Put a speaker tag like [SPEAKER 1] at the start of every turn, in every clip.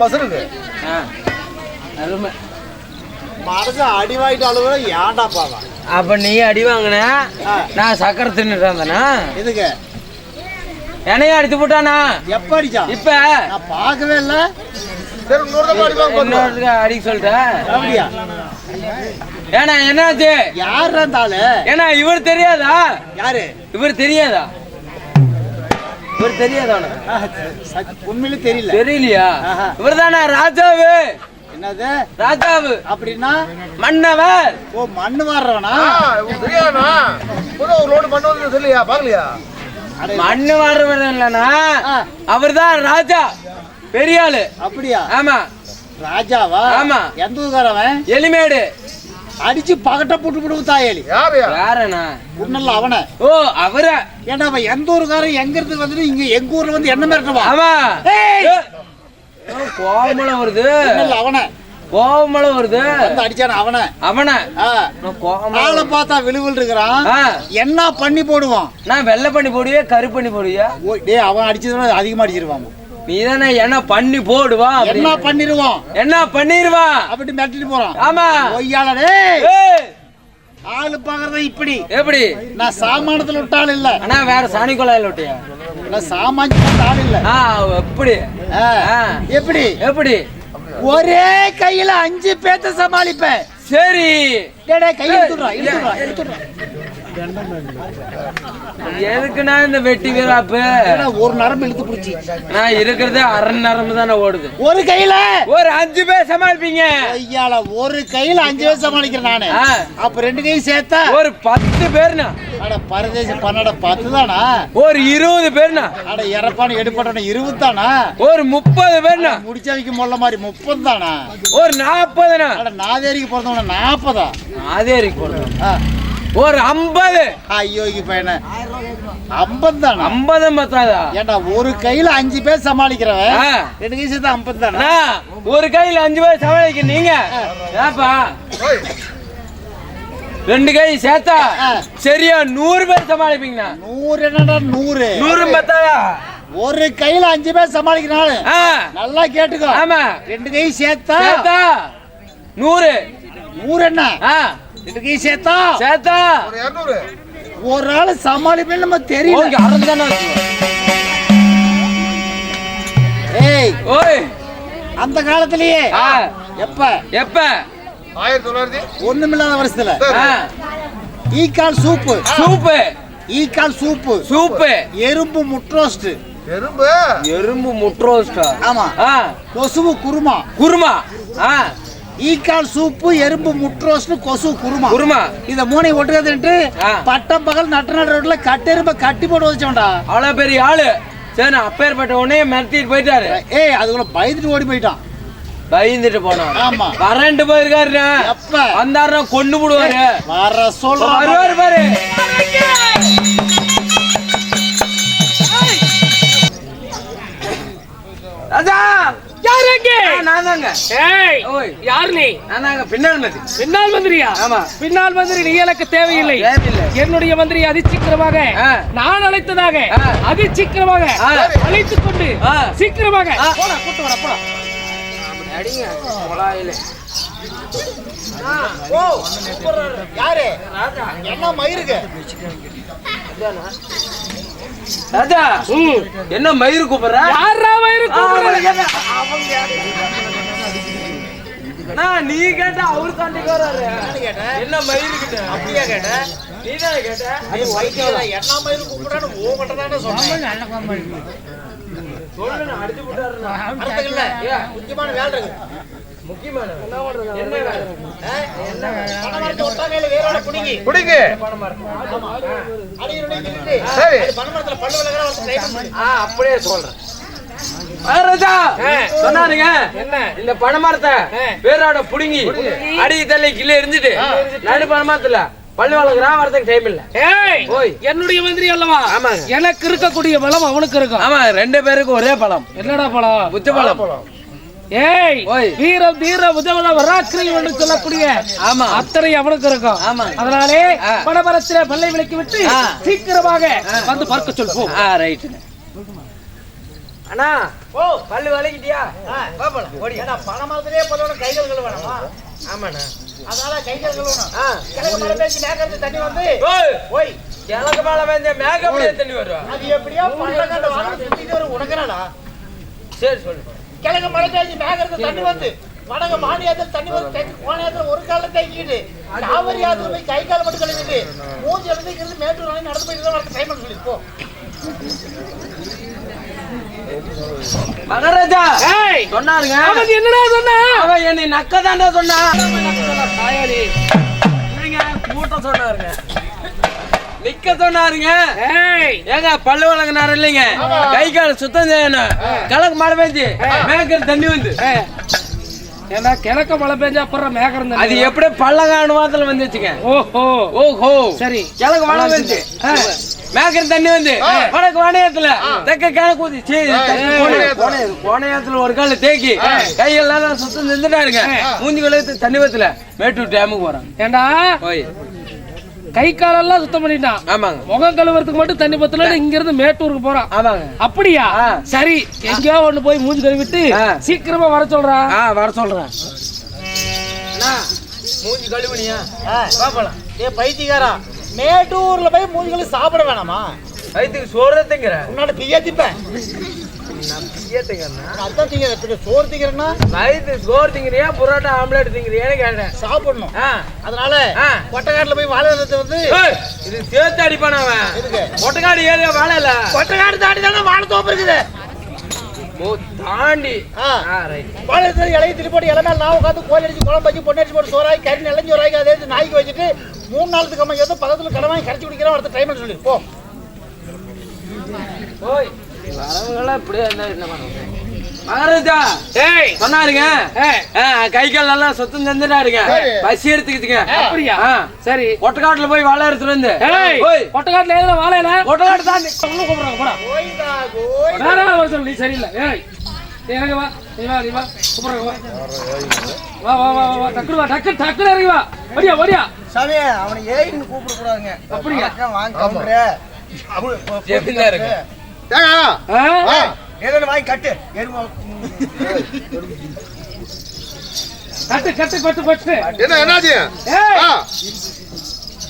[SPEAKER 1] என்ன மசருக்கு
[SPEAKER 2] ஆ, அருமை
[SPEAKER 3] மனசு அடி வாங்கிட்டு அழுகுற ஏண்டாப்பாவா
[SPEAKER 2] அப்ப நீ அடி வாங்கின. நான் சக்கரை தின்னுட்டு இருந்தேனா
[SPEAKER 3] எதுக்கு?
[SPEAKER 2] என்னைய அடித்து போட்டானா?
[SPEAKER 3] எப்ப அடிச்சான்
[SPEAKER 2] இப்ப?
[SPEAKER 3] நான் பார்க்கவே இல்ல.
[SPEAKER 2] அடிக்க சொல்லிட்டேன் ஏன்னா என்னாச்சு?
[SPEAKER 3] யார் ஆளு?
[SPEAKER 2] ஏன்னா இவர் தெரியாதா?
[SPEAKER 3] யாரு?
[SPEAKER 2] இவர் தெரியாதா? இவர் தெரியாதா உனக்கு
[SPEAKER 3] ஆஹ், சத்- உண்மையிலே தெரியல.
[SPEAKER 2] தெரியலையா. இவர் தானே ராஜாவு.
[SPEAKER 3] என்னது?
[SPEAKER 2] ராஜாவு.
[SPEAKER 3] அப்படின்னா?
[SPEAKER 2] மன்னவர்.
[SPEAKER 3] ஓ மண்ணு வாடுறவனா
[SPEAKER 1] ஒரு லோடு மண்ணு வந்து தெரியலையா பாக்கலையா
[SPEAKER 2] மண்ணு வாடுறவர் இல்லைன்னா
[SPEAKER 3] ஆ.
[SPEAKER 2] அவர் தான் ராஜா. பெரிய ஆளு
[SPEAKER 3] அப்படியா?
[SPEAKER 2] ஆமா.
[SPEAKER 3] ராஜாவா?
[SPEAKER 2] ஆமா.
[SPEAKER 3] எந்த ஊருக்காரவன்
[SPEAKER 2] எலிமேடு.
[SPEAKER 3] அடிச்சு பகட்ட போட்டு விடுவோம்
[SPEAKER 1] யாரையா?
[SPEAKER 2] யாரண்ணா?
[SPEAKER 3] உன்னல்ல அவனை.
[SPEAKER 2] ஓ அவர?
[SPEAKER 3] ஏன்டா அவன் எந்த ஊருக்காரன்? எங்க இருந்து வந்துட்டு இங்க எங்க ஊர்ல வந்து என்ன மிரட்டுவா
[SPEAKER 2] ஆமா.
[SPEAKER 3] ஏய்!
[SPEAKER 2] கோவமலம் வருது.
[SPEAKER 3] அவனை.
[SPEAKER 2] கோவமலம் வருது.
[SPEAKER 3] வந்து அடிச்சான அவனை?
[SPEAKER 2] அவன?
[SPEAKER 3] ஆளை பார்த்தா விழுவில் இருக்கிறான்.
[SPEAKER 2] ஆ,
[SPEAKER 3] என்ன பண்ணி போடுவான்?
[SPEAKER 2] நான் வெள்ளை பண்ணி போடுவியா? கரு பண்ணி போடுவியா?
[SPEAKER 3] ஓ, டேய் அவன் அடிச்சதோட அதிகமா அடிச்சிருவான்.
[SPEAKER 2] நீ தானே என்ன பண்ணி போடுவா
[SPEAKER 3] என்ன. பண்ணிருவான்
[SPEAKER 2] என்ன பண்ணிருவா?
[SPEAKER 3] அப்படி மிரட்டிட்டு போறான்
[SPEAKER 2] ஆமா. ஏய்,
[SPEAKER 3] ஆளு பாக்குறத இப்படி.
[SPEAKER 2] எப்படி?
[SPEAKER 3] நான் சாமானத்துல விட்ட ஆள் இல்ல.
[SPEAKER 2] அண்ணா வேற சாணி கொள்ளையில விட்டியா?
[SPEAKER 3] நான் சாமான் போட்ட ஆள் இல்ல.
[SPEAKER 2] ஆ எப்படி.
[SPEAKER 3] எப்படி?
[SPEAKER 2] எப்படி?
[SPEAKER 3] ஒரே கையில அஞ்சு பேத்த சமாளிப்பேன்.
[SPEAKER 2] சரி.
[SPEAKER 3] டேய்,
[SPEAKER 2] எதுக்குண்ணா இந்த வெட்டி வீராப்பு
[SPEAKER 3] ஒரு நரம்பு இழுத்து பிடிச்சி.
[SPEAKER 2] நான் இருக்கிறதே அரை நரம்பு தானே ஓடுது.
[SPEAKER 3] ஒரு கையில?
[SPEAKER 2] ஒரு அஞ்சு பேர் சமாளிப்பீங்க.
[SPEAKER 3] ஐயால ஒரு கையில அஞ்சு பேர் சமாளிக்கிறேன் நானு. அப்ப ரெண்டு கையும் சேர்த்தா?
[SPEAKER 2] ஒரு பத்து பேர்னா
[SPEAKER 3] அட பரதேசி பன்னட பத்து தானா?
[SPEAKER 2] ஒரு இருபது பேர்னா
[SPEAKER 3] அட இறப்பான எடுப்பட்டவன இருபது தானா?
[SPEAKER 2] ஒரு முப்பது பேர்னா
[SPEAKER 3] முடிச்சவைக்கு முள்ள மாதிரி முப்பது தானா?
[SPEAKER 2] ஒரு நாற்பதுனா
[SPEAKER 3] அட நாதேரிக்கு பிறந்தவன நாற்பதா
[SPEAKER 2] போடுறோம்
[SPEAKER 3] ஆ.
[SPEAKER 2] ஒரு ஐம்பது.
[SPEAKER 3] ஐயோ பையன ஐம்பது தானா
[SPEAKER 2] ஐம்பது பத்தாதா?
[SPEAKER 3] ஏண்டா ஒரு கையில அஞ்சு பேர் சமாளிக்கிறவன். ரெண்டு கை சேர்த்து ஐம்பது தானா
[SPEAKER 2] ஒரு கையில் அஞ்சு பேர் சமாளிக்க நீங்க. ஏப்பா? ரெண்டு கை சேர்த்தா. சரியா நூறு பேர் சமாளிப்பீங்கண்ணா.
[SPEAKER 3] நூறு என்னடா நூறு?
[SPEAKER 2] நூறு பத்தாதா?
[SPEAKER 3] ஒரு கையில அஞ்சு பேர் சமாளிக்கிறாள் நல்லா கேட்டுக்கோ.
[SPEAKER 2] ஆமா.
[SPEAKER 3] ரெண்டு கை சேர்த்தா
[SPEAKER 2] நூறு.
[SPEAKER 3] நூறு என்ன?
[SPEAKER 2] ஆ
[SPEAKER 3] ரெண்டு கை சேர்த்தா
[SPEAKER 2] சேர்த்தா
[SPEAKER 1] ஒரு
[SPEAKER 3] ஆள் சமாளிப்பேன்னு நம்ம தெரியல.
[SPEAKER 2] ஓகே அறந்தானே
[SPEAKER 3] ஏய்
[SPEAKER 2] ஓய்.
[SPEAKER 3] அந்த காலத்திலேயே.
[SPEAKER 2] ஆ.
[SPEAKER 3] எப்ப?
[SPEAKER 2] எப்ப?
[SPEAKER 1] ஆயிரத்தி தொள்ளாயிரத்தி
[SPEAKER 3] ஒண்ணுமில்லாத வருஷத்துல.
[SPEAKER 2] ஆ.
[SPEAKER 3] ஈக்கால் சூப்பு.
[SPEAKER 2] சூப்பு.
[SPEAKER 3] ஈக்கால் சூப்பு.
[SPEAKER 2] சூப்பு.
[SPEAKER 3] எறும்பு முட்ரோஸ்ட்
[SPEAKER 1] எறும்பு?
[SPEAKER 2] எறும்பு முட்ரோஸ்டா
[SPEAKER 3] ஆமா. கொசுவு குருமா.
[SPEAKER 2] குருமா. ஆ.
[SPEAKER 3] ஈக்கால் சூப்பு எறும்பு முட்ரோஸ்ட் கொசு குருமா.
[SPEAKER 2] குருமா.
[SPEAKER 3] இத மூணை ஒட்டுக்கிறதுட்டு
[SPEAKER 2] ஆ.
[SPEAKER 3] பட்டம் பகல் நட்ட நடு ரோட்ல கட்டெரும்ப கட்டி போட்டு வச்சோம்டா
[SPEAKER 2] அவ்வளோ பெரிய ஆளு. சரி அப்பேற்பட்ட உடனே மிரட்டிட்டு போயிட்டாரு.
[SPEAKER 3] ஏய் அதுக்குள்ள பயந்துட்டு ஓடி போயிட்டான்.
[SPEAKER 2] பயந்துட்டு போனான்
[SPEAKER 3] ஆமா.
[SPEAKER 2] வரண்டு போயிருக்காருண்ணா
[SPEAKER 3] எப்ப?
[SPEAKER 2] வந்தாருன்னா கொண்டு போடுவாரு.
[SPEAKER 3] வர சொல்ற.
[SPEAKER 2] வருவாரு பாரு. ராஜா!
[SPEAKER 4] யார் அங்கே
[SPEAKER 2] நான் தாங்க
[SPEAKER 4] ஏய்
[SPEAKER 2] ஓய்
[SPEAKER 4] யார் நீ
[SPEAKER 2] நான் தாங்க பின்னால் மதி
[SPEAKER 4] பின்னால் மந்திரியா
[SPEAKER 2] ஆமா.
[SPEAKER 4] பின்னால் மந்திரி நீ எனக்கு தேவையில்லை. என்னுடைய மந்திரி அதிசீக்கிரமாக. நான் அழைத்ததாக. அதிசீக்கிரமாக
[SPEAKER 2] ஆ.
[SPEAKER 4] அழைத்துக் கொண்டு. சீக்கிரமாக.
[SPEAKER 3] போடா கூட்டு வர போடா
[SPEAKER 2] அடிங்க குழாயில
[SPEAKER 3] ஓ யாரு என்ன
[SPEAKER 2] ராஜா. என்ன மயிறு கூப்பிடுற?
[SPEAKER 4] யாரா வயிறு கூப்பிடுறது?
[SPEAKER 2] நான் நீ கேட்டா அவரு வராரு
[SPEAKER 3] கேட்டேன்
[SPEAKER 2] என்ன மயிறு கிட்ட?
[SPEAKER 3] அப்படியா கேட்டேன்
[SPEAKER 2] நீ தானே கேட்ட
[SPEAKER 3] நீ வைத்தியரா என்ன மயிரு கூப்பிடான்னு ஓ மட்டும் தானே சொன்னேன்.
[SPEAKER 2] சொல்லு நான் அடிச்சு
[SPEAKER 3] இல்ல முக்கியமான வேலை இருக்கு.
[SPEAKER 2] முக்கியமான என்ன
[SPEAKER 3] பனைமரத்துல பல்லு
[SPEAKER 2] அப்படியே சொல்றேன். சொன்னாருங்க.
[SPEAKER 4] என்ன?
[SPEAKER 2] இந்த பனைமரத்தை வேரோட புடுங்கி அடி தள்ளி கிள்ளி எரிஞ்சிட்டு நடு பனைமரத்துல பல்லு வளர்க்குறான் வரதுக்கு டைம் இல்ல.
[SPEAKER 4] ஏய்.
[SPEAKER 2] ஓய்.
[SPEAKER 4] என்னுடைய மந்திரி அல்லவா?
[SPEAKER 2] ஆமாங்க.
[SPEAKER 4] எனக்கு இருக்கக்கூடிய பலம் அவனுக்கு இருக்கும்.
[SPEAKER 2] ஆமா ரெண்டு பேருக்கும் ஒரே பழம்
[SPEAKER 4] என்னடா பலம்?
[SPEAKER 2] புத்த பழம்
[SPEAKER 4] ஏய்
[SPEAKER 2] ஓய்.
[SPEAKER 4] வீரம் தீர உதவத வராக்கிரி என்று சொல்லக்கூடிய
[SPEAKER 2] ஆமா.
[SPEAKER 4] அத்தனை அவனுக்கு இருக்கும்.
[SPEAKER 2] ஆமாங்க.
[SPEAKER 4] அதனாலே. பணபரத்திலே பல்லை விலக்கி விட்டு. சீக்கிரமாக வந்து பார்க்க சொல் போ
[SPEAKER 2] ஆ ரைட்டுங்க அண்ணா
[SPEAKER 3] ஓ
[SPEAKER 2] பல்லு வளைக்கிட்டியா.
[SPEAKER 3] ஏன்னா பணமரத்திலே பல்லோட கைகள் கழுவணுமா?
[SPEAKER 2] ஆமாண்ணா.
[SPEAKER 3] அதனால கைகள் கழுவணும். கிழக்கு மலை பேசி மேக்கிறது தண்ணி வந்து
[SPEAKER 2] ஓய்.
[SPEAKER 3] ஓய்.
[SPEAKER 2] கிழக்கு மேல வந்து மேக்கப்லயே தண்ணி வருவா.
[SPEAKER 3] அது எப்படியோ வரும். உனக்குறாடா
[SPEAKER 2] சரி சொல்லு.
[SPEAKER 3] கிழக்கு மலை பேசி மேக்கிறது தண்ணி வந்து வடக்கு மானியத்தில் தண்ணி வந்து தெற்கு கோணியத்தில் ஒரு காலில் தேக்கிட்டு காவிரி ஆத்துல போய் கை கால் மட்டும் கழுவிட்டு மூஞ்சி எழுதிக்கிறது மேட்டூர் வரை நடந்து போயிட்டு தான் வரது டைம் சொல்லி போ.
[SPEAKER 2] மகாராஜா!
[SPEAKER 4] ஏய்!
[SPEAKER 2] சொன்னாருங்க.
[SPEAKER 4] அவன் என்னடா சொன்னா?
[SPEAKER 2] அவன் என்னை நக்க தாண்டா சொன்னா கூட்டம் சொன்னாருங்க. நிக்க சொன்னாருங்க ஏங்க பல்லு வழங்கினாரு இல்லைங்க. கை கால் சுத்தம் செய்யணும். கிழக்கு மழை பெஞ்சு மேய்க்கிற தண்ணி வந்து.
[SPEAKER 4] ஏன்னா கிழக்க மழை பெஞ்சா அப்புறம் மேகரம்
[SPEAKER 2] அது எப்படி பள்ளங்காடு வாரத்துல வந்துச்சுங்க.
[SPEAKER 4] ஓஹோ.
[SPEAKER 2] ஓஹோ.
[SPEAKER 4] சரி.
[SPEAKER 2] கிழக்கு மழை பெஞ்சு மேய்க்கிற தண்ணி வந்து வடக்கு வாணியத்துல தெக்க கிழக்கு ஊத்தி சீ, தெற்கு கோண- கோண- கோணையத்துல ஒரு கால தேக்கி கையெல்லாம் சுத்தம் செஞ்சுட்டாருங்க. மூஞ்சி கழுத்து தண்ணி வத்துல மேட்டூர் டேமுக்கு போறான்
[SPEAKER 4] ஏண்டா? கை காலெல்லாம் சுத்தம் பண்ணிட்டான்.
[SPEAKER 2] ஆமாங்க.
[SPEAKER 4] முகம் கழுவுறதுக்கு மட்டும் தண்ணி பத்தல இங்க இருந்து மேட்டூருக்கு போறான்.
[SPEAKER 2] ஆமாங்க.
[SPEAKER 4] அப்படியா?
[SPEAKER 2] ஆ.
[SPEAKER 4] சரி எங்கேயோ ஒண்ணு போய் மூஞ்சி கழுவிட்டு
[SPEAKER 2] ஆ.
[SPEAKER 4] சீக்கிரமா வர சொல்றா.
[SPEAKER 2] ஆ வர சொல்றேன் மூஞ்சி கழுவுனியா?
[SPEAKER 3] வா போலாம். ஏ பைத்தியக்காரா. மேட்டூர்ல போய் மூஞ்சிகளை சாப்பிட வேணாமா?
[SPEAKER 2] வயிற்றுக்கு சோறு திங்கிற
[SPEAKER 3] உன்னால பிய்யா திப்பேன்
[SPEAKER 2] திங்கிறேன்
[SPEAKER 3] அதான் திங்க சோறு திங்கிறேன்னா?
[SPEAKER 2] வயிற்று சோறு திங்கிறியா புரோட்டா ஆம்லேட் திங்கிறியான்னு கேட்டேன்.
[SPEAKER 3] சாப்பிடணும். அதனால. கொட்டக்காட்டுல போய் வாழை வந்து
[SPEAKER 2] இது சேர்த்து அடிப்பான் அவன்.
[SPEAKER 3] எதுக்கு?
[SPEAKER 2] ஒட்டக்காடு ஏரியா வாழ இல்ல.
[SPEAKER 3] கொட்டக்காடு தாண்டி தானே வாழை தோப்பு இருக்குது?
[SPEAKER 2] தாண்டி.
[SPEAKER 3] இலையை திருப்பி போட்டு இலை நான் உட்காந்து கோயில் அடிச்சு குழம்பு வச்சு பொண்ணு அடிச்சு போட்டு சோறாக்கி கறி நிலஞ்சி அதை நாய்க்கு வச்சுட்டு மூணு நாளுக்கு அம்மா ஏதோ பக்கத்துல கடை வாங்கி கரைச்சி குடிக்கிறோம் அடுத்த டைம் சொல்லி போ.
[SPEAKER 2] ஓய். வரவங்களா இப்படியே இருந்தா என்ன பண்ணுவோம் மகாராஜா
[SPEAKER 4] ஏய்!
[SPEAKER 2] சொன்னாருங்க. கை கால் நல்லா சுத்தம் தந்துட்டாருங்க.
[SPEAKER 3] சரி.
[SPEAKER 2] பசி எடுத்துக்கிட்டுங்க
[SPEAKER 4] அப்படியா. சரி.
[SPEAKER 2] ஒட்டக்காட்டுல போய் வாழை எடுத்துட்டு வந்து.
[SPEAKER 4] ஏய்!
[SPEAKER 2] ஓய்
[SPEAKER 4] கொட்டக்காட்டுல ஏதுல வாழையில
[SPEAKER 2] ஒட்டக்காடு தாண்டி
[SPEAKER 4] உள்ள கூப்பிடுறாங்க போடா. சொல்லு நீ சரியில்லை. ஏய்! இறங்கி வா. நீ வா நீ வா. கூப்பிடுறாங்க வா. வா வா வா வா. டக்குனு வா டக்கு டக்குனு இறங்கி வா. வடியா வடியா
[SPEAKER 3] சாமி அவனை கூப்பிட கூடாதுங்க
[SPEAKER 4] அப்படியா?
[SPEAKER 3] வாங்க கவுண்டரு.
[SPEAKER 2] இருக்கு?
[SPEAKER 3] ஏதோ வாங்கி கட்டு. எருமா
[SPEAKER 4] கட்டு கட்டு கட்டு கட்டு.
[SPEAKER 1] என்ன என்னாச்சு?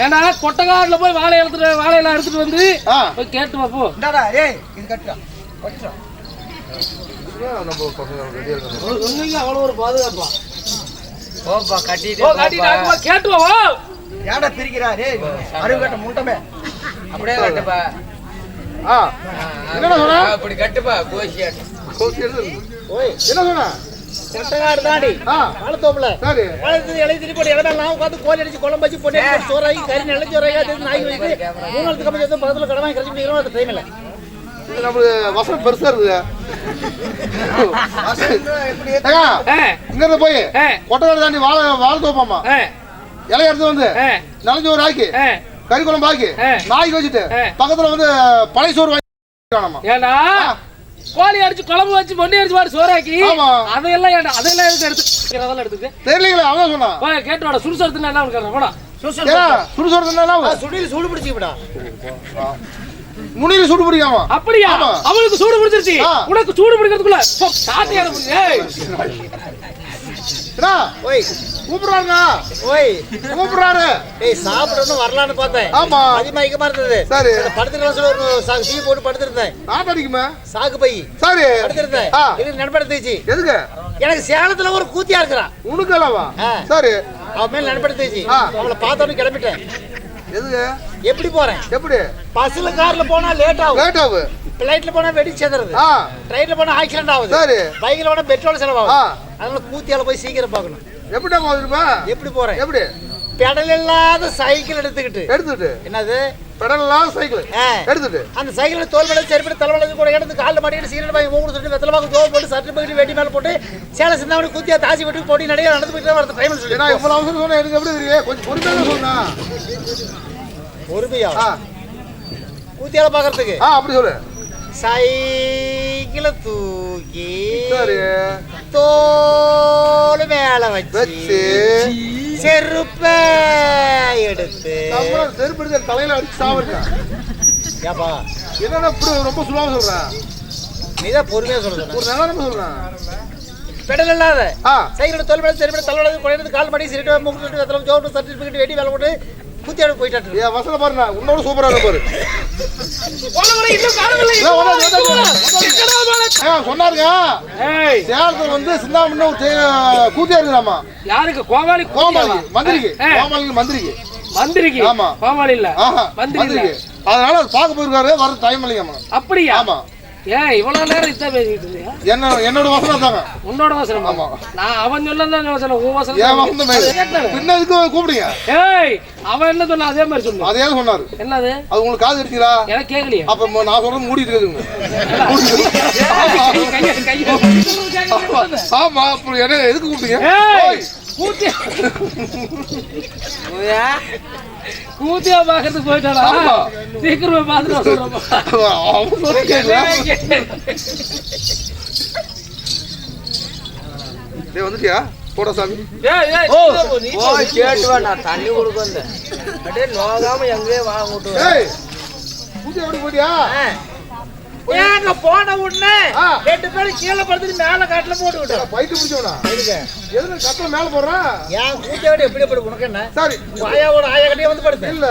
[SPEAKER 4] ஏன்னா கொட்டக்காடுல போய் வாழை எடுத்துட்டு வாழையெல்லாம் எடுத்துட்டு வந்து. போய் கேட்டு போ.
[SPEAKER 3] இந்தாடா ஏய் இது கட்டுடா.
[SPEAKER 4] அவ்வளவு ஒரு பாதுகாப்பா.
[SPEAKER 2] போப்பா கட்டிட்டு
[SPEAKER 4] ஓ காட்டி
[SPEAKER 2] போப்பா.
[SPEAKER 4] கேட்டு வா வா.
[SPEAKER 3] ஏன்டா பிரிக்கிறா டேய் அருவு கட்ட முண்டமே
[SPEAKER 2] அப்படியே கட்டுப்பா.
[SPEAKER 1] என்னடா சொன்ன?
[SPEAKER 2] அப்படி கட்டுப்பா கோஷியாட்டு
[SPEAKER 1] கோசி எழுது.
[SPEAKER 3] ஓய்.
[SPEAKER 1] என்ன சொன்ன?
[SPEAKER 3] கொட்டக்காடு தாண்டி
[SPEAKER 1] ஆ,
[SPEAKER 3] வாழைத்தோப்புல
[SPEAKER 1] சரி
[SPEAKER 3] வாழைத்து இலை திருப்பி நான் உட்காந்து கோயில் அடிச்சு குழம்பு வச்சு பொண்ணு சோறாக்கி கறி நிலச்சி சோறாக்கி அதை நாய்க்கு வச்சுட்டு மூணு நாளுக்கு அப்புறம் ஏதோ பக்கத்துல கடை வாங்கி கரைச்சி குடிக்கிறோம் அந்த டைம் இல்லை.
[SPEAKER 1] இது நம்மளுக்கு வசனம் பெருசா இருக்குது. இங்க இருந்து போய்
[SPEAKER 4] ஏ
[SPEAKER 1] கொட்டக்காடு தாண்டி வாழை வாழை தோப்பாமா இலைய எடுத்து வந்து
[SPEAKER 4] ஏ
[SPEAKER 1] நலஞ்சோறு ஆக்கி
[SPEAKER 4] ஏ
[SPEAKER 1] கறி குழம்பு ஆக்கி. நாய்க்கு வச்சுட்டு. பக்கத்துல வந்து பழைய சோறு வாங்கி
[SPEAKER 4] ஏண்டா? கோழி அடிச்சு குழம்பு வச்சு பொண்ணி அடிச்சு பாரு சோறாக்கி.
[SPEAKER 1] ஆமா.
[SPEAKER 4] அதையெல்லாம் ஏண்டா அதெல்லாம் எதுக்கு எடுத்து அதெல்லாம் எடுத்துக்கு?
[SPEAKER 1] தெரியலீங்களா அவன் சொன்னான்.
[SPEAKER 4] போய் கேட்டு வாடா சுடுசடுத்துன்னு என்ன உனக்கு
[SPEAKER 1] சுடுசோறு தின்னா
[SPEAKER 3] சுடியில் சூடு பிடிச்சிக்கிடா
[SPEAKER 1] முனியில சுடு பிடிக்காமா?
[SPEAKER 4] அப்படியா. அவளுக்கு சூடு பிடிச்சிருச்சு. உனக்கு சூடு பிடிக்கிறதுக்குள்ள போ,
[SPEAKER 3] ஓய்.
[SPEAKER 1] கூப்பிடுறாங்க
[SPEAKER 3] ஓய்.
[SPEAKER 1] கூப்பிடுறாரு.
[SPEAKER 3] ஏய் சாப்பிடணும் வரலான்னு பார்த்தேன்.
[SPEAKER 1] ஆமா.
[SPEAKER 3] அதிகமா இருந்தது.
[SPEAKER 1] சரி.
[SPEAKER 3] படுத்துக்கலாம் சொல்லி ஒரு சா- டீ போட்டு படுத்திருந்தேன்.
[SPEAKER 1] நாட்டடிக்குமே
[SPEAKER 3] சாக்கு பை.
[SPEAKER 1] சரி.
[SPEAKER 3] படுத்திருந்தேன். இது நண்படுத்துச்சு.
[SPEAKER 1] எதுக்கு?
[SPEAKER 3] எனக்கு சேலத்துல ஒரு கூத்தியா இருக்கிறான்
[SPEAKER 1] உனக்கு அல்லவா. சரி.
[SPEAKER 3] அவன் மேல நண்படுத்துச்சு.
[SPEAKER 1] ஆ.
[SPEAKER 3] அவளை பார்த்தோன்னு கிளம்பிட்டேன்.
[SPEAKER 1] எதுக்கு?
[SPEAKER 3] எப்படி போறேன்?
[SPEAKER 1] எப்படி?
[SPEAKER 3] பஸ்ல கார்ல போனா லேட் ஆகும்.
[SPEAKER 1] லேட் ஆகு
[SPEAKER 3] பிளைட்ல போனா வெடி சேதுறது. ட்ரெயின்ல போனா ஆக்சிடென்ட் ஆகுது.
[SPEAKER 1] சரி.
[SPEAKER 3] பைக்ல போனா பெட்ரோல் செலவாகும் அதனால கூத்தியால போய் சீக்கிரம் பார்க்கணும்.
[SPEAKER 1] எப்படிடா போயிருப்பா
[SPEAKER 3] எப்படி போறேன்?
[SPEAKER 1] எப்படி?
[SPEAKER 3] பெடல் இல்லாத சைக்கிள் எடுத்துக்கிட்டு.
[SPEAKER 1] எடுத்துட்டு
[SPEAKER 3] என்னது?
[SPEAKER 1] பெடலாம் சைக்கிள்
[SPEAKER 3] ஆ.
[SPEAKER 1] எடுத்துட்டு
[SPEAKER 3] அந்த சைக்கிள் தோல் மேலே செருப்பி தலைவலி கூட எடுத்து காலில் மாட்டிட்டு சீரட் வாங்கி மூணு சொல்லிட்டு வெத்தலை பாக்கு தோல் போட்டு சட்டு போயிட்டு வெட்டி மேலே போட்டு சேலை சிந்தாமணி குத்தியா தாசி விட்டு போட்டி நடிகை நடந்து போயிட்டு வரது. டைம் சொல்லி
[SPEAKER 1] ஏன்னா இவ்வளவு அவசரம் சொன்னா எனக்கு எப்படி தெரியும் கொஞ்சம் பொறுமையாக சொன்னா.
[SPEAKER 3] பொறுமையா?
[SPEAKER 1] ஆ.
[SPEAKER 3] கூத்தியால பாக்குறதுக்கு.
[SPEAKER 1] ஆ அப்படி சொல்லு.
[SPEAKER 3] சைக்கிளை தூக்கி தோல் மேல வச்சு செருப்ப எடுத்து.
[SPEAKER 1] செருப்பு எடுத்து தலையில அடிச்சு சாவடிச்சான்
[SPEAKER 3] ஏப்பா.
[SPEAKER 1] என்னடா இப்படி ரொம்ப சுலபமா சொல்றேன்
[SPEAKER 3] நீதான் பொறுமையா சொல்லுங்க
[SPEAKER 1] ஒரு நிலைமை சொல்றேன்.
[SPEAKER 3] பெடல் இல்லாத.
[SPEAKER 1] ஆ.
[SPEAKER 3] சைக்கிள் தொல்படி சரிபடி தலைவலது குறைந்தது கால் மணி சிரிட்டு மூக்கு வெத்தலம் ஜோப்பு சர்டிஃபிகேட் வெட்டி வேலை போட்டு குத்தி எடுத்து போயிட்டாரு.
[SPEAKER 1] ஏன் வசனம் பாருண்ணா உன்னோட சூப்பரா இருக்கு பாரு. சொன்னாருங்க.
[SPEAKER 4] ஏய்.
[SPEAKER 1] சேலத்துல வந்து சிந்தாமண்ணு ஒரு தே- கூத்தியா இருக்கிறாமா
[SPEAKER 4] யாருக்கு? கோமாளி
[SPEAKER 1] கோமாளிக்கு மந்திரிக்கு. கோமாளிக்கு மந்திரிக்கு.
[SPEAKER 4] மந்திரிக்கு?
[SPEAKER 1] ஆமா.
[SPEAKER 4] கோமாளி இல்ல.
[SPEAKER 1] மந்திரிக்கு. அதனால அது பார்க்க போயிருக்காரு வர டைம் இல்லைங்கம்மா
[SPEAKER 4] அப்படியா?
[SPEAKER 1] ஆமா.
[SPEAKER 4] ஏன் இவ்வளவு நேரம் இதான் பேசிட்டு இருந்தியா
[SPEAKER 1] என்ன என்னோட வசனம் தாங்க
[SPEAKER 4] உன்னோட வசனம்
[SPEAKER 1] ஆமா.
[SPEAKER 4] நான் அவன் சொல்லதான் வசனம் உன்
[SPEAKER 1] என்
[SPEAKER 4] வசனம்
[SPEAKER 1] வசனம் மேல பின்ன இதுக்கு கூப்பிடுங்க
[SPEAKER 4] ஏய் அவன் என்ன சொன்னா அதே மாதிரி சொல்லு
[SPEAKER 1] அதே சொன்னாரு
[SPEAKER 4] என்னது
[SPEAKER 1] அது உங்களுக்கு காது அடிச்சீங்களா
[SPEAKER 4] எனக்கு கேட்கலையா
[SPEAKER 1] அப்ப நான் சொல்றது மூடிட்டு
[SPEAKER 4] கையை
[SPEAKER 1] ஆமா அப்புறம் என்ன எதுக்கு கூப்பிட்டீங்க
[SPEAKER 4] கூத்தியா பாக்கிறதுக்கு போயிட்டாடா
[SPEAKER 1] ஆமா.
[SPEAKER 4] சீக்கிரமா பாத்துட்டு.
[SPEAKER 1] டேய் வந்துட்டியா? போடா சாமி.
[SPEAKER 2] ஓ கேட்டு வா நான் தண்ணி கொடுக்க வந்தேன். அப்படியே நோகாம எங்கேயே வாங்கிட்டு
[SPEAKER 1] போயிட்டியா
[SPEAKER 3] ஏங்க போன உடனே. ரெண்டு பேரும் கீழே படுத்துட்டு மேல காட்டுல போட்டு விட்டோம்.
[SPEAKER 1] பைக்கு பிடிச்சவனா? எதுக்கு? கத்துல மேல போடுறா?
[SPEAKER 3] ஏன் கூட்டியோட எப்படி படு உனக்கு என்ன?
[SPEAKER 1] சரி.
[SPEAKER 3] ஆயாவோட ஆயா கட்டியே வந்து படுத்து.
[SPEAKER 1] இல்ல.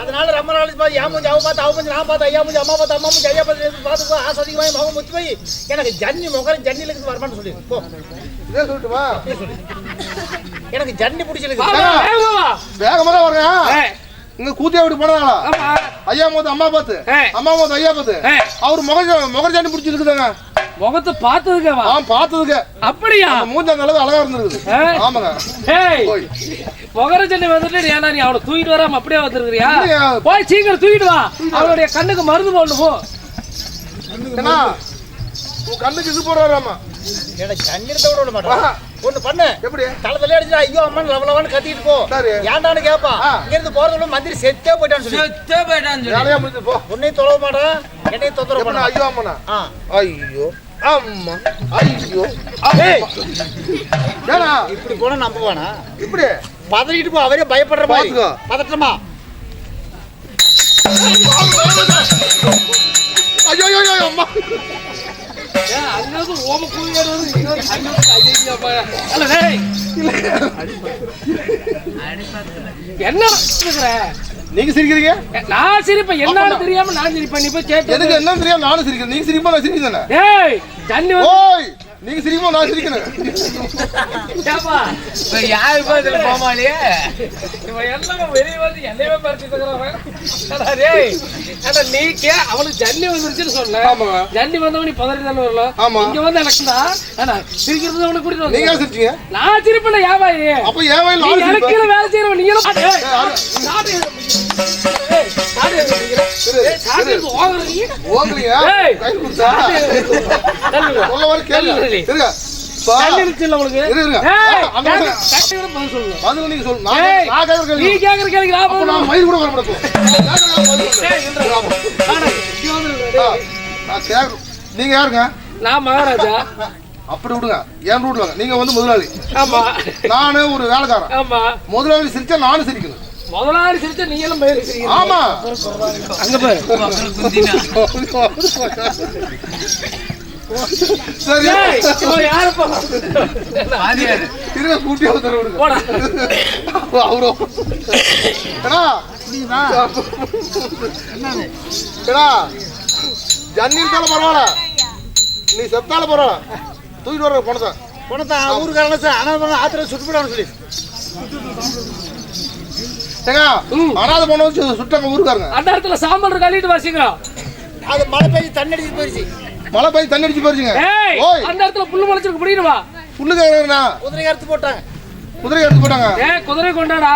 [SPEAKER 3] அதனால ரொம்ப நாள் பார்த்து யா மூஞ்சி அவ பார்த்து அவ மூஞ்சி நான் பார்த்து ஐயா மூஞ்சி அம்மா பார்த்து அம்மா மூஞ்சி ஐயா பார்த்து பார்த்து ஆசை அதிகமாக முகம் முச்சு போய் எனக்கு ஜன்னி முகம் ஜன்னில இருந்து வரமான்னு சொல்லி. போ.
[SPEAKER 1] இதே சொல்லட்டுமா
[SPEAKER 3] எனக்கு ஜன்னி
[SPEAKER 4] வா,
[SPEAKER 3] பிடிச்சிருக்கு
[SPEAKER 4] வா, வேகமா வா.
[SPEAKER 1] வேகமா வரேன் இங்க கூத்தியா வீட்டு
[SPEAKER 4] ஆமா.
[SPEAKER 1] ஐயா மோது அம்மா பார்த்து. அம்மா மோது ஐயா பார்த்து அவர் முக முகர் ஜாண்டி பிடிச்சிருக்குதாங்க
[SPEAKER 4] முகத்தை பார்த்ததுக்கே வா
[SPEAKER 1] ஆ பார்த்ததுக்கு.
[SPEAKER 4] அப்படியா?
[SPEAKER 1] அந்த மூஞ்சி அந்த அளவு அழகா இருந்திருக்குது. ஆமாங்க.
[SPEAKER 4] ஏய்.
[SPEAKER 1] போய்.
[SPEAKER 4] முகர சென்னை வந்துட்டு நீ ஏன்டா நீ அவனை தூக்கிட்டு வராம அப்படியே வந்துருக்கிறியா. போய் சீக்கிரம் தூக்கிட்டு வா. அவனுடைய கண்ணுக்கு மருந்து போடணும் போ.
[SPEAKER 1] என்ன உன் கண்ணுக்கு இது போடுறாராமா?
[SPEAKER 3] எனக்கு ஜன்னி இருந்த விட மாட்டேன். ஒண்ணு பண்ணு.
[SPEAKER 1] எப்படி?
[SPEAKER 3] தலை அடிச்சுட்டு ஐயோ அம்மா லவ லவன்னு கத்திட்டு போ.
[SPEAKER 1] சரி.
[SPEAKER 3] ஏன்டான்னு கேட்பான். இங்க இருந்து போறதுல மந்திரி செத்தே போயிட்டான்னு சொல்லி.
[SPEAKER 2] செத்தே போயிட்டான்னு சொல்லி.
[SPEAKER 1] வேலையா முடிஞ்சு போ.
[SPEAKER 3] உன்னையும் தொலைவ மாட்டான் என்னையும் தொந்தரவு பண்ண
[SPEAKER 1] ஐயோ அம்மனா ஐயோ அம்மா ஐயோ
[SPEAKER 3] ஏய்,
[SPEAKER 1] ஏனா
[SPEAKER 3] இப்படி போனா நம்புவானா?
[SPEAKER 1] இப்படி?
[SPEAKER 3] பதறிட்டு போ அவரே பயப்படுற மாதிரி. பதட்டமா
[SPEAKER 1] ஐயோ ஐயோ, அம்மா.
[SPEAKER 4] என்ன?
[SPEAKER 1] நீங்க சிரிக்கிறீங்க?
[SPEAKER 4] நான் சிரிப்பேன். என்னன்னு தெரியாம நான் சிரிப்பேன். நீ போய் கேட்டு
[SPEAKER 1] எனக்கு என்னன்னு தெரியாது நானும் சிரிக்கிறேன். நீங்க சிரிப்பா நான் சிரிக்கிறேன்
[SPEAKER 4] ஏய் தண்ணி
[SPEAKER 1] ஓய்! நீங்க சிரிப்பா நான்
[SPEAKER 2] இப்ப யாரு பேசுற கோமாளியே?
[SPEAKER 4] இவன் எல்லாம் வெளிய வந்து என்னையவே அடா நீ கே அவனுக்கு ஜன்னி வந்துருச்சுன்னு சொன்ன
[SPEAKER 1] ஆமாங்க.
[SPEAKER 4] ஜன்னி வந்தவன் நீ பதறி தானே வரலாம்
[SPEAKER 1] ஆமா.
[SPEAKER 4] இங்க வந்து எனக்கு தான் அடா சிரிக்கிறது அவனுக்கு கூட்டிட்டு
[SPEAKER 1] நீங்க சிரிச்சீங்க?
[SPEAKER 4] நான் சிரிப்பேன் யாவாயி
[SPEAKER 1] அப்ப நானும்
[SPEAKER 4] எனக்கு வேலை செய்யறவன் நீ
[SPEAKER 1] நீங்க யாருங்க?
[SPEAKER 4] நான் மகாராஜா.
[SPEAKER 1] அப்படி விடுங்க. என் ரூட்ல வாங்க. நீங்க வந்து முதலாளி.
[SPEAKER 4] ஆமா.
[SPEAKER 1] நானு ஒரு வேலைக்காரன்.
[SPEAKER 4] ஆமா.
[SPEAKER 1] முதலாளி சிரிச்சா நானும் சிரிக்கணும்.
[SPEAKER 4] முதலாளி சிரிச்சா நீ எல்லாம் பயிர் இருக்கிறீங்க
[SPEAKER 1] ஆமா.
[SPEAKER 4] அங்க பாரு.
[SPEAKER 1] சரி.
[SPEAKER 4] யாருப்பா?
[SPEAKER 1] இருங்க கூட்டி
[SPEAKER 4] போடா.
[SPEAKER 1] அவரோ. ஜன்னி இருந்தாலும் பரவாயில்ல. நீ செத்தாலும் பரவாயில்ல. தூக்கிட்டு வர பணத்தை
[SPEAKER 3] பணத்தை ஊருக்காரங்க சார். ஆனால் ஆத்திர சுட்டு போடான்னு சொல்லி.
[SPEAKER 1] ஏங்க
[SPEAKER 4] ம்.
[SPEAKER 1] அனாதை பொண்ணு வச்சு சுட்டாங்க ஊருக்காரங்க.
[SPEAKER 4] அந்த இடத்துல சாம்பல் இருக்கு அள்ளிட்டு வாசிக்கிறோம்
[SPEAKER 3] அது மழை பெய்ஞ்சு தண்ணி அடிச்சு போயிடுச்சு
[SPEAKER 1] மழை பெய்து தண்ணி அடிச்சு போயிருச்சுங்க.
[SPEAKER 4] ஏய்
[SPEAKER 1] ஓய்.
[SPEAKER 4] அந்த இடத்துல புல்லு முளைச்சிருக்கு பிடிக்கணுமா
[SPEAKER 1] புல்லுக்காரங்கண்ணா
[SPEAKER 3] குதிரை அறுத்து போட்டாங்க.
[SPEAKER 1] குதிரை எடுத்து போட்டாங்க.
[SPEAKER 4] ஏய் குதிரை கொண்டாடா.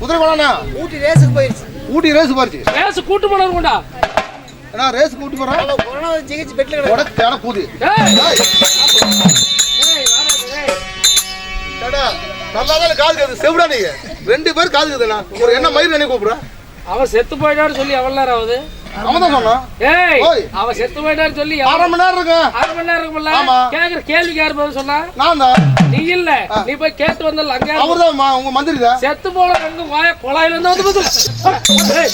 [SPEAKER 1] குதிரை கொண்டாண்ணா
[SPEAKER 3] ஊட்டி ரேஸுக்கு போயிடுச்சு
[SPEAKER 1] ஊட்டி ரேஸ் பாருச்சு
[SPEAKER 4] ரேஸ் கூட்டு போனவர் கொண்டா?
[SPEAKER 1] ஏன்னா ரேஸ் கூட்டி
[SPEAKER 3] அவ்வளோ கொரோனா ஜிகிச்சு பெட்டில் கிடக்கு.
[SPEAKER 1] உட தேட கூதி
[SPEAKER 4] ஏய்.
[SPEAKER 1] ஏய்,
[SPEAKER 4] ஏய், வாடா, ஏய்.
[SPEAKER 1] ஏடா, நல்லா தான் காது கேக்குது? செவிடா நீங்க ரெண்டு பேர் காது கேக்குதுண்ணா. ஒரு என்ன மயிர் நினைக்க கூப்பிடுற?
[SPEAKER 4] அவன் செத்து போயிட்டான்னு சொல்லி எவ்வளவு நேரம் ஆகுது?
[SPEAKER 1] அவன் தான் சொன்னான்.
[SPEAKER 4] ஏய்
[SPEAKER 1] ஓய்.
[SPEAKER 4] அவன் செத்து போயிட்டான்னு சொல்லி
[SPEAKER 1] அரை மணி நேரம் இருக்கும்
[SPEAKER 4] அரை மணி நேரம் இருக்கும்ல?
[SPEAKER 1] ஆமா.
[SPEAKER 4] கேக்குற கேள்விக்கு யார் பதில் சொன்னா?
[SPEAKER 1] நான் தான்.
[SPEAKER 4] நீ இல்ல. நீ போய் கேட்டு வந்தல அங்க?
[SPEAKER 1] அவர் தான் உங்க மந்திரி தான்
[SPEAKER 4] செத்து போன அங்க வாய குழாயில இருந்து வந்து பதில் ஏய்,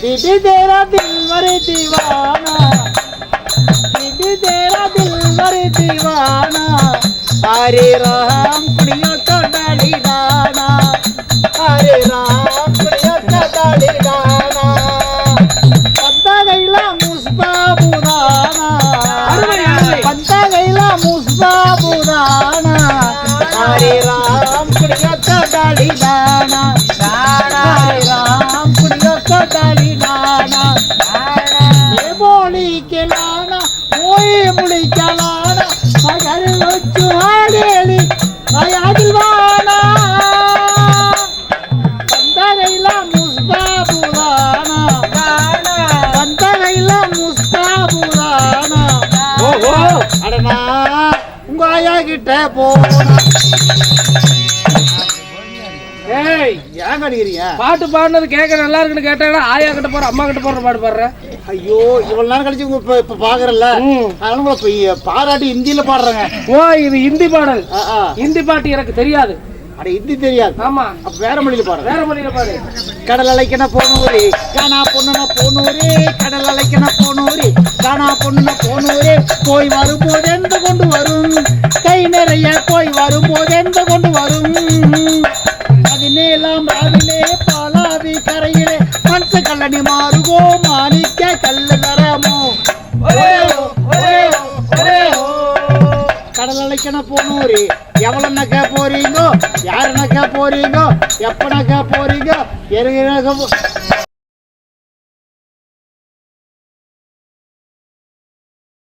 [SPEAKER 3] दीदी तेरा दिलवर दीवाना दीदी तेरा दिलवर दीवाना हरे राम कुड़ियों का डाली दाना हरे राम कुड़ियों का डाली दाना पत्ता गईला मुस्बा కట్టగైల ముస్తాబు రాణా హరి రామ్ కుడి యొక్క డాలి దానా హరి రామ్ కుడి యొక్క డాలి దానా ఏ
[SPEAKER 4] బోళీకి
[SPEAKER 3] నానా పోయి ముడికలా கிட்ட
[SPEAKER 4] ஏய்
[SPEAKER 3] ஏன் கடிக்கிறீங்க?
[SPEAKER 4] பாட்டு பாடுனது கேட்க நல்லா இருக்குன்னு கேட்டா ஆயா கிட்ட போற அம்மா கிட்ட போற பாட்டு பாடுற.
[SPEAKER 3] ஐயோ இவ்வளவு நேரம் கழிச்சு உங்க இப்ப
[SPEAKER 4] ம்.
[SPEAKER 3] அதனால உங்களை பாராட்டி ஹிந்தியில பாடுறேங்க.
[SPEAKER 4] ஓ இது ஹிந்தி பாடல். ஹிந்தி பாட்டு எனக்கு தெரியாது.
[SPEAKER 3] அட ஹிந்தி தெரியாது.
[SPEAKER 4] ஆமா.
[SPEAKER 3] அப்ப வேற மொழியில பாடுறேன்
[SPEAKER 4] வேற மொழியில பாடு
[SPEAKER 3] கடல் அலைக்கன போனூரே காணா பொண்ணுன போனூரே கடல் அலைக்கன போனூரே காணா பொண்ணுன போனூரே போய் வரும்போது எந்த கொண்டு வரும். கை நிறைய போய் வரும்போது எந்த கொண்டு வரும். பதினேழாம் ராவிலே பாலாவி கரையிலே மன்ச கல்லணி மாறுகோ மாணிக்க கல்லு தரமோ. கடல் அலைக்கன போனூரு. எவ்வளவு நக்க போறீங்கோ? யாருனாக்கா போறீங்கோ? எப்பனாக்கா போறீங்கோ?